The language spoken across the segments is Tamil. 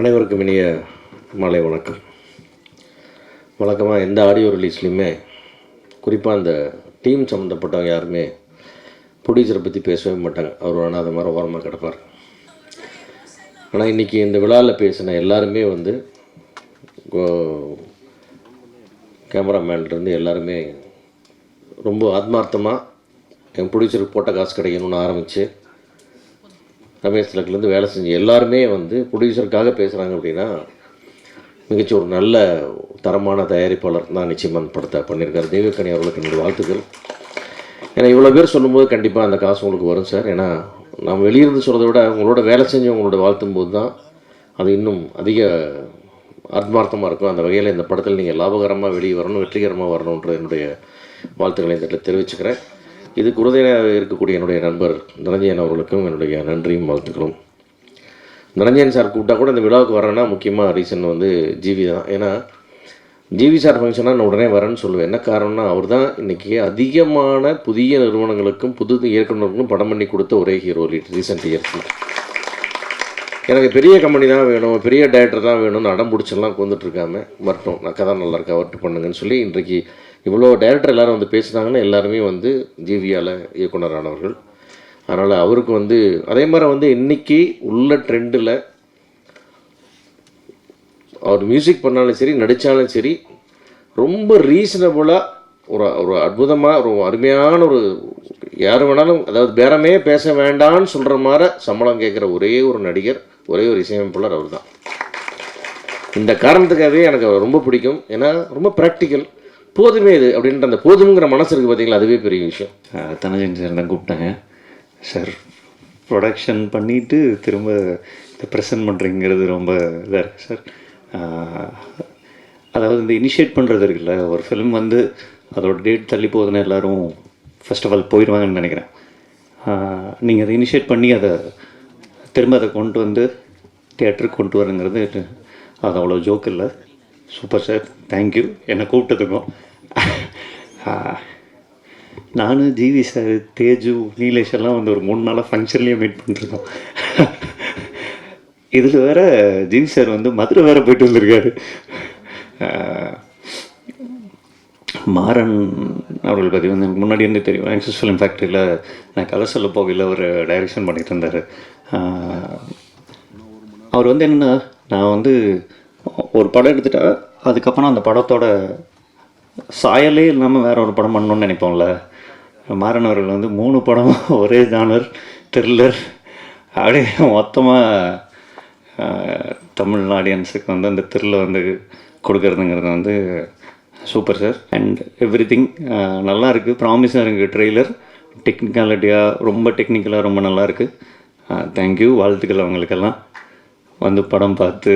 அனைவருக்கும் இனிய மாலை வணக்கம். வழக்கமாக எந்த ஆடியோ ரிலீஸ்லையுமே குறிப்பாக அந்த டீம் சம்மந்தப்பட்டவங்க யாருமே ப்ரொடியூசரை பற்றி பேசவே மாட்டாங்க. அவர் வேணால் அது மாதிரி ஓரமாக கிடப்பார். ஆனால் இன்றைக்கி இந்த விழாவில் பேசின எல்லாருமே வந்து கேமராமேன்லேருந்து எல்லாருமே ரொம்ப ஆத்மார்த்தமாக என் ப்ரொடியூசருக்கு போட்ட காசு கிடைக்கணும்னு ஆரம்பித்து ரமேஷ் திலக்லேருந்து வேலை செஞ்சு எல்லாருமே வந்து ப்ரொடியூசருக்காக பேசுகிறாங்க அப்படின்னா மிகச்சி ஒரு நல்ல தரமான தயாரிப்பாளர் தான் நிச்சயமாக அந்த படத்தை பண்ணியிருக்காரு. தேவக்கணி அவர்களுக்கு என்னுடைய வாழ்த்துக்கள். ஏன்னா இவ்வளோ பேர் சொல்லும்போது கண்டிப்பாக அந்த காசு உங்களுக்கு வரும் சார். ஏன்னா நாம் வெளியிருந்து சொல்கிறத விட உங்களோட வேலை செஞ்சு உங்களோட வாழ்த்தும் போது தான் அது இன்னும் அதிக ஆத்மார்த்தமாக இருக்கும். அந்த வகையில் இந்த படத்தில் நீங்கள் லாபகரமாக வெளியே வரணும் வெற்றிகரமாக வரணுன்ற என்னுடைய வாழ்த்துக்களை இந்த இடத்துல தெரிவிச்சுக்கிறேன். இது குருதையாக இருக்கக்கூடிய என்னுடைய நண்பர் தனஞ்சயன் அவர்களுக்கும் என்னுடைய நன்றியும் வாழ்த்துக்களும். தனஞ்சயன் சார் கூப்பிட்டா கூட இந்த விழாவுக்கு வரேன்னா முக்கியமாக ரீசன் வந்து ஜிவி தான். ஏன்னா ஜிவி சார் ஃபங்க்ஷனாக நான் உடனே வரேன்னு சொல்லுவேன். என்ன காரணம்னா அவர் தான் இன்றைக்கி அதிகமான புதிய நிறுவனங்களுக்கும் புது இயக்குநர்களுக்கும் படம் பண்ணி கொடுத்த ஒரே ஹீரோ ரீசெண்ட் இயர்ஸில் எனக்கு பெரிய கம்பெனி தான் வேணும் பெரிய டேரக்டர் தான் வேணும்னு அடம் பிடிச்செல்லாம் கொண்டுட்ருக்காம வரட்டும் நான் கதை நல்லா இருக்கா வரட்டு பண்ணுங்கன்னு சொல்லி இன்றைக்கு இவ்வளோ டேரக்டர் எல்லாரும் வந்து பேசுனாங்கன்னா எல்லாருமே வந்து ஜிவியால் இயக்குனரானவர்கள். அதனால் அவருக்கு வந்து அதே மாதிரி வந்து இன்னைக்கு உள்ள ட்ரெண்டில் அவர் மியூசிக் பண்ணாலும் சரி நடித்தாலும் சரி ரொம்ப ரீசனபுளாக ஒரு ஒரு அற்புதமாக ஒரு அருமையான ஒரு யார் வேணாலும் அதாவது பேரமே பேச வேண்டாம்னு சொல்கிற மாதிரி சம்பளம் கேட்குற ஒரே ஒரு நடிகர் ஒரே ஒரு இசையமைப்பாளர் அவர் தான் இந்த காரணத்துக்காகவே எனக்கு அவர் ரொம்ப பிடிக்கும். ஏன்னா ரொம்ப ப்ராக்டிக்கல் போதுமே இது அப்படின்ற அந்த போதுங்கிற மனசு இருக்குது பார்த்தீங்களா அதுவே பெரிய விஷயம். தனஜன் சார் தான் கூப்பிட்டாங்க. சார் ப்ரொடக்ஷன் பண்ணிவிட்டு திரும்ப இதை ப்ரெசென்ட் பண்ணுறீங்கிறது ரொம்ப இதாக இருக்குது சார் அதாவது இந்த இனிஷியேட் பண்ணுறது இருக்குல்ல ஒரு ஃபிலிம் வந்து அதோட டேட் தள்ளி போகுதுன்னு எல்லோரும் ஃபர்ஸ்ட் ஆஃப் ஆல் போயிடுவாங்கன்னு நினைக்கிறேன். நீங்கள் அதை இனிஷியேட் பண்ணி அதை திரும்ப அதை கொண்டு வந்து தேட்டருக்கு கொண்டு வரங்கிறது அது அவ்வளோ ஜோக் இல்லை. சூப்பர் சார் தேங்க்யூ என்னை கூப்பிட்டதுக்கும் நானும் ஜிவி சார் தேஜு நீலேஷ் எல்லாம் வந்து ஒரு மூணு நாளாக ஃபங்க்ஷன்லேயே மீட் பண்ணிருக்கோம். இதில் வேற ஜிவி சார் வந்து மதுரை வேறு போயிட்டு வந்திருக்காரு. மாறன் அவர்கள் பற்றி வந்து எனக்கு முன்னாடி வந்து தெரியும். ஆக்சஸ் ஃபிலிம் ஃபேக்ட்ரியில் நான் கதை சொல்ல போகையில் ஒரு டைரக்ஷன் பண்ணிகிட்டு இருந்தார். அவர் வந்து என்னென்னா நான் வந்து ஒரு படம் எடுத்துட்டா அதுக்கப்புறம் அந்த படத்தோட சாயலே இல்லாமல் வேற ஒரு படம் பண்ணணும்னு நினைப்போம்ல. மாறன் அவர்கள் வந்து மூணு படமும் ஒரே ஜானர் த்ரில்லர் அப்படியே மொத்தமாக தமிழ் ஆடியன்ஸுக்கு வந்து அந்த த்ரில்லை வந்து கொடுக்கறதுங்கிறது வந்து super sir and everything நல்லா இருக்குது ப்ராமிஸாக இருக்குது ட்ரெய்லர் டெக்னிக்காலிட்டியாக ரொம்ப டெக்னிக்கலாக ரொம்ப நல்லா இருக்குது தேங்க்யூ வாழ்த்துக்கள் அவங்களுக்கெல்லாம். வந்து படம் பார்த்து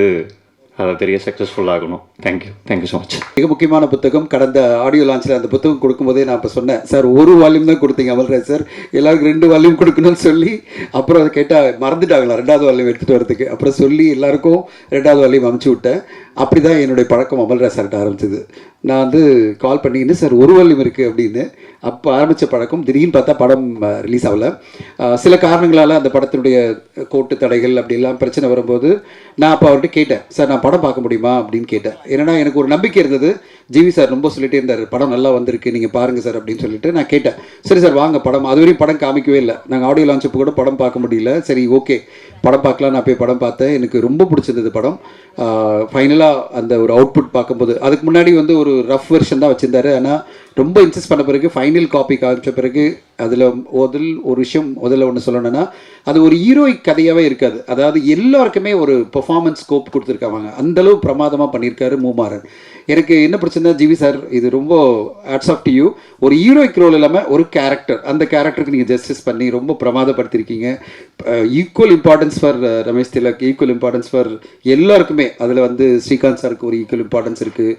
பெரிய சக்ஸஸ்ஃபுல் ஆகணும். தேங்க்யூ தேங்க்யூ ஸோ மச் மிக முக்கியமான புத்தகம். கடந்த ஆடியோ லான்ச்சில் அந்த புத்தகம் கொடுக்கும்போதே நான் இப்போ சொன்னேன். சார் ஒரு வால்யூம் தான் கொடுத்தீங்க. அமல்ராஜ் சார் எல்லாருக்கும் ரெண்டு வால்யூம் கொடுக்கணும்னு சொல்லி. அப்புறம் அதை கேட்டால் மறந்துட்டாங்களா? ரெண்டாவது வால்யூம் எடுத்துகிட்டு வரதுக்கு அப்புறம் சொல்லி எல்லாருக்கும் ரெண்டாவது வால்யூம் அமுச்சு விட்டேன். அப்படி தான் என்னுடைய பழக்கம் அமல்ராஜ் சார்கிட்ட ஆரம்பிச்சது. நான் வந்து கால் பண்ணிக்கின்னு சார் ஒரு வால்யூம் இருக்குது அப்படின்னு. அப்போ ஆரம்பித்த பழக்கம் திடீர்னு பார்த்தா படம் ரிலீஸ் ஆகலை. சில காரணங்களால் அந்த படத்தினுடைய கோட்டு தடைகள் அப்படிலாம் பிரச்சனை வரும்போது நான் அப்போ அவர்கிட்ட கேட்டேன் சார் நான் படம் பார்க்க முடியுமா? அப்படின்னு கேட்டேன். ஏன்னா எனக்கு ஒரு நம்பிக்கை இருந்தது. ஜிவி சார் ரொம்ப சொல்லிட்டே இருந்தார் படம் நல்லா வந்திருக்கு நீங்கள் பாருங்கள் சார் அப்படின்னு சொல்லிட்டு நான் கேட்டேன். சரி சார் வாங்க படம். அது வரையும் படம் காமிக்கவே இல்லை. நாங்கள் ஆடியோ லான்ச் கூட படம் பார்க்க முடியல. சரி ஓகே படம் பார்க்கலாம் நான் போய் படம் பார்த்தேன். எனக்கு ரொம்ப பிடிச்சிருந்தது படம். ஃபைனலாக அந்த ஒரு அவுட்புட் பார்க்கும்போது அதுக்கு முன்னாடி வந்து ஒரு ரஃப் வெர்ஷன் தான் வச்சுருந்தாரு. ஆனால் ரொம்ப இன்சிஸ்ட் பண்ண பிறகு ஃபைனல் காப்பி காமிச்ச பிறகு அதில் முதல் ஒரு விஷயம் முதல்ல ஒன்று சொல்லணும்னா அது ஒரு ஹீரோயிக் கதையாகவே இருக்காது. அதாவது எல்லாருக்குமே ஒரு பெர்ஃபார்மன்ஸ் ஸ்கோப் கொடுத்துருக்காங்க. அந்தளவு பிரமாதமாக பண்ணியிருக்காரு மூமாறன். எனக்கு என்ன பிரச்சனை ஜிவி சார் இது ரொம்ப ஆட்ஸ் ஆஃப் டு யூ ஒரு ஹீரோயிக் ரோல் இல்லாமல் ஒரு கேரக்டர் அந்த கேரக்டருக்கு நீங்கள் ஜஸ்டிஸ் பண்ணி ரொம்ப பிரமாதப்படுத்திருக்கீங்க. Equal importance for Ramesh Thilak equal importance for எல்லாருக்குமே. அதில் வந்து ஸ்ரீகாந்த் சாருக்கு ஒரு ஈக்குவல் இம்பார்ட்டன்ஸ் இருக்குது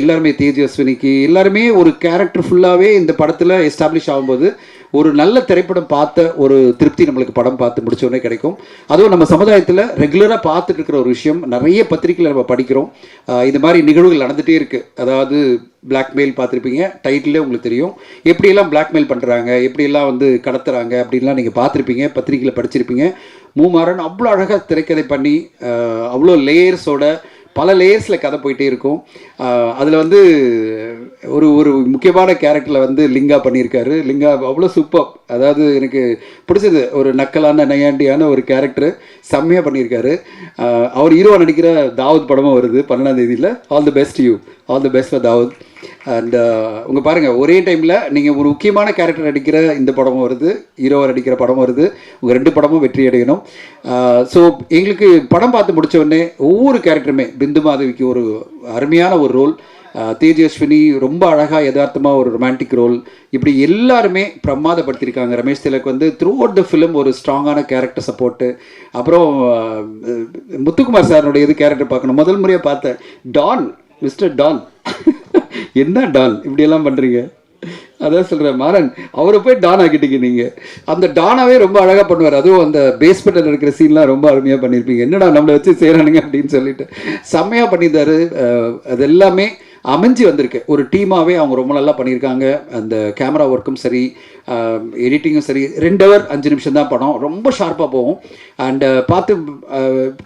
எல்லாருமே தேஜஸ்வினிக்கு எல்லாருமே ஒரு கே கேரக்டர் ஃபுல்லாகவே இந்த படத்தில் எஸ்டாப்ளிஷ் ஆகும்போது ஒரு நல்ல திரைப்படம் பார்த்த ஒரு திருப்தி நம்மளுக்கு படம் பார்த்து முடிச்சோடனே கிடைக்கும். அதுவும் நம்ம சமுதாயத்தில் ரெகுலராக பார்த்துட்டு இருக்கிற ஒரு விஷயம். நிறைய பத்திரிக்கையில் நம்ம படிக்கிறோம். இது இந்த மாதிரி நிகழ்வுகள் நடந்துகிட்டே இருக்குது அதாவது பிளாக்மெயில் பார்த்துருப்பீங்க. டைட்டிலே உங்களுக்கு தெரியும். எப்படியெல்லாம் பிளாக்மெயில் பண்ணுறாங்க எப்படியெல்லாம் வந்து கடத்துறாங்க? அப்படின்லாம் நீங்கள் பார்த்துருப்பீங்க. பத்திரிக்கையில் படிச்சிருப்பீங்க. மூமாறன் அவ்வளோ அழகாக திரைக்கதை பண்ணி அவ்வளோ லேயர்ஸோட பல லேயர்ஸில் கதை போயிட்டே இருக்கும். அதில் வந்து ஒரு ஒரு முக்கியமான கேரக்டரில் வந்து லிங்கா பண்ணியிருக்காரு. லிங்கா அவ்வளோ சூப்பர் அதாவது எனக்கு பிடிச்சது. ஒரு நக்கலான நையாண்டியான ஒரு கேரக்டர் செம்மையாக பண்ணியிருக்காரு. அவர் ஹீரோவாக நடிக்கிற தாவூத் படமும் வருது பன்னெண்டாம் தேதியில். All the best you all the best for Dawood. And உங்க uh, பாருங்க ஒரே டைமில் நீங்கள் ஒரு முக்கியமான கேரக்டர் நடிக்கிற இந்த படமும் வருது ஹீரோவாக நடிக்கிற படமும் வருது உங்கள் ரெண்டு படமும் வெற்றி அடையணும். Uh, ஸோ எங்களுக்கு படம் பார்த்து முடித்த உடனே ஒவ்வொரு கேரக்டருமே பிந்து மாதவிக்கு ஒரு அருமையான ஒரு ரோல் uh, தேஜஸ்வினி ரொம்ப அழகாக யதார்த்தமாக ஒரு ரொமான்டிக் ரோல் இப்படி எல்லாருமே பிரமாதப்படுத்தியிருக்காங்க. ரமேஷ் திலக் வந்து த்ரூ அவுட் த ஃபிலிம் ஒரு ஸ்ட்ராங்கான கேரக்டர் சப்போர்ட்டு அப்புறம் முத்துக்குமார் சாருடைய இது கேரக்டர் பார்க்கணும். முதல் முறையாக பார்த்தேன் டான் மிஸ்டர் டான் என்ன டான் இப்படியெல்லாம் பண்ணுறீங்க அதான் சொல்கிறேன் மாறன் அவரை போய் டான் ஆக்கிட்டீங்க நீங்கள் அந்த டானாவே ரொம்ப அழகாக பண்ணுவார். அதுவும் அந்த பேஸ்மெண்ட்டில் இருக்கிற சீன்லாம் ரொம்ப அருமையாக பண்ணியிருப்பீங்க. என்னடா நம்மளை வச்சு செய்கிறானுங்க அப்படின்னு சொல்லிட்டு. செம்மையாக பண்ணியிருந்தாரு. அது எல்லாமே அமைஞ்சு வந்திருக்கு. ஒரு டீமாகவே அவங்க ரொம்ப நல்லா பண்ணியிருக்காங்க. அந்த கேமரா ஒர்க்கும் சரி எடிட்டிங்கும் சரி ரெண்டு ஹவர் அஞ்சு நிமிஷம் தான் படம். ரொம்ப ஷார்ப்பாக போகும். அண்டு பார்த்து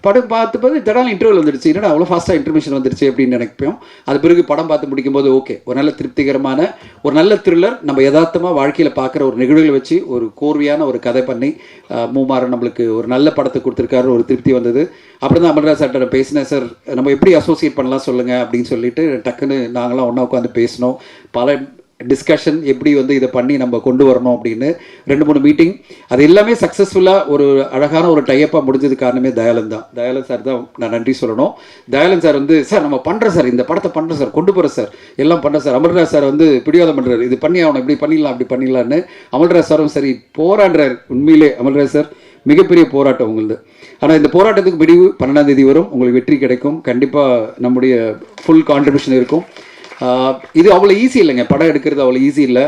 படம் பார்த்து பார்த்து திடீர்னு இன்டர்வல் வந்துடுச்சு. என்னடா அவ்வளோ ஃபாஸ்ட்டாக இன்ஃபர்மேஷன் வந்துருச்சு அப்படின்னு நினைப்போம். அது பிறகு படம் பார்த்து முடிக்கும்போது ஓகே ஒரு நல்ல திருப்திகரமான ஒரு நல்ல த்ரில்லர் நம்ம யதார்த்தமாக வாழ்க்கையில் பார்க்குற ஒரு நிகழ்வுகளை வச்சு ஒரு கோர்வையான ஒரு கதை பண்ணி அஹ், மூமாறன் நம்மளுக்கு ஒரு நல்ல படத்தை கொடுத்துருக்காரு ஒரு திருப்தி வந்தது. அப்புறம் தான் அமர்ராஜ் சார்ட்ட பேசினேன் சார் நம்ம எப்படி அசோசியேட் பண்ணலாம் சொல்லுங்கள் அப்படின்னு சொல்லிட்டு டக்குன்னு நாங்களாம் ஒன்றா உட்காந்து பேசினோம். பல டிஸ்கஷன் எப்படி வந்து இதை பண்ணி நம்ம கொண்டு வரணும் அப்படின்னு ரெண்டு மூணு மீட்டிங் அது எல்லாமே சக்ஸஸ்ஃபுல்லாக ஒரு அழகான ஒரு டைப்பாக முடிஞ்சது காரணமே தயாலன் தான். தயாலன் சார் தான் நான் நன்றி சொல்லணும். தயாலன் சார் வந்து சார் நம்ம பண்ணுறோம் சார் இந்த படத்தை பண்ணுறோம் சார் கொண்டு போகிறோம் சார் எல்லாம் பண்ணுறோம் சார் அமல்ராஜ் சார் வந்து பிடிவாதம் பண்ணுறாரு இது பண்ணி அவனை இப்படி பண்ணிடலாம். அப்படி பண்ணிடலான்னு அமல்ராஜ் சாரும் சரி போராடுறார் உண்மையிலே அமல்ராஜ் சார் மிகப்பெரிய போராட்டம் உங்களுது. ஆனால் இந்த போராட்டத்துக்கு முடிவு பன்னெண்டாம் தேதி வரும். உங்களுக்கு வெற்றி கிடைக்கும். கண்டிப்பாக நம்முடைய ஃபுல் கான்ட்ரிபியூஷன் இருக்கும். இது அவ்வளோ ஈஸி இல்லைங்க. படம் எடுக்கிறது அவ்வளோ ஈஸி இல்லை.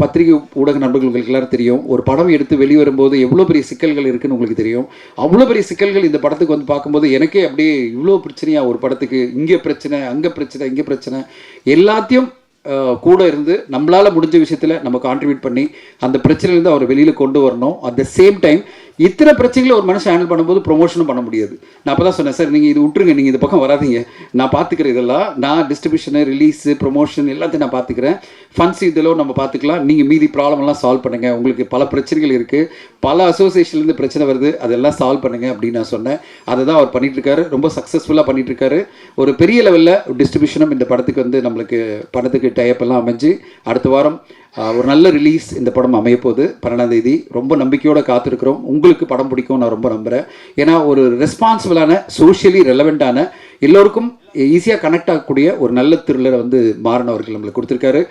பத்திரிகை ஊடக நண்பர்கள் உங்களுக்கு எல்லாரும் தெரியும். ஒரு படம் எடுத்து வெளிவரும்போது எவ்வளோ பெரிய சிக்கல்கள் இருக்குதுன்னு உங்களுக்கு தெரியும். அவ்வளோ பெரிய சிக்கல்கள் இந்த படத்துக்கு வந்து பார்க்கும்போது எனக்கே அப்படியே இவ்வளோ பிரச்சனையாக ஒரு படத்துக்கு இங்கே பிரச்சனை அங்கே பிரச்சனை இங்கே பிரச்சனை. எல்லாத்தையும் கூட இருந்து நம்மளால் முடிஞ்ச விஷயத்தில் நம்ம கான்ட்ரிபியூட் பண்ணி அந்த பிரச்சனையிலேருந்து அவரை வெளியில் கொண்டு வரணும். அட் த சேம் டைம் இத்தனை பிரச்சனைகளை ஒரு மனுஷன் ஹேண்டில் பண்ணும்போது ப்ரொமோஷனும் பண்ண முடியாது. நான் அப்போ தான் சொன்னேன் சார் நீங்கள் இது விட்டுருங்க நீங்கள் இந்த பக்கம் வராதீங்க. நான் பார்த்துக்கிறேன் இதெல்லாம். நான் டிஸ்ட்ரிபியூஷனு ரிலீஸு ப்ரொமோஷன் எல்லாத்தையும் நான் பார்த்துக்கிறேன் ஃபன்ஸ் இதெல்லாம் நம்ம பார்த்துக்கலாம் நீங்கள் மீதி ப்ராப்ளம்லாம் சால்வ் பண்ணுங்க. உங்களுக்கு பல பிரச்சனைகள் இருக்குது பல அசோசியேஷன்லேருந்து பிரச்சனை வருது. அதெல்லாம் சால்வ் பண்ணுங்க அப்படின்னு நான் சொன்னேன். அதை தான் அவர் பண்ணிட்டுருக்காரு. ரொம்ப சக்ஸஸ்ஃபுல்லாக பண்ணிட்டுருக்காரு. ஒரு பெரிய லெவலில் டிஸ்ட்ரிபியூஷனும் இந்த படத்துக்கு வந்து நம்மளுக்கு படத்துக்கு டைப் எல்லாம் அமைஞ்சு அடுத்த வாரம் ஒரு நல்ல ரிலீஸ் இந்த படம் அமையப்போகுது. பன்னெண்டாம் தேதி. ரொம்ப நம்பிக்கையோடு காத்திருக்கிறோம். உங்களுக்கு படம் பிடிக்கும் நான் ரொம்ப நம்புகிறேன் ஏன்னா ஒரு ரெஸ்பான்சிபிளான சோஷியலி ரெலவெண்ட்டான எல்லோருக்கும் ஈஸியாக கனெக்ட் ஆகக்கூடிய ஒரு நல்ல திருளரை வந்து மாறன் அவர்கள் நம்மளுக்கு கொடுத்துருக்காரு.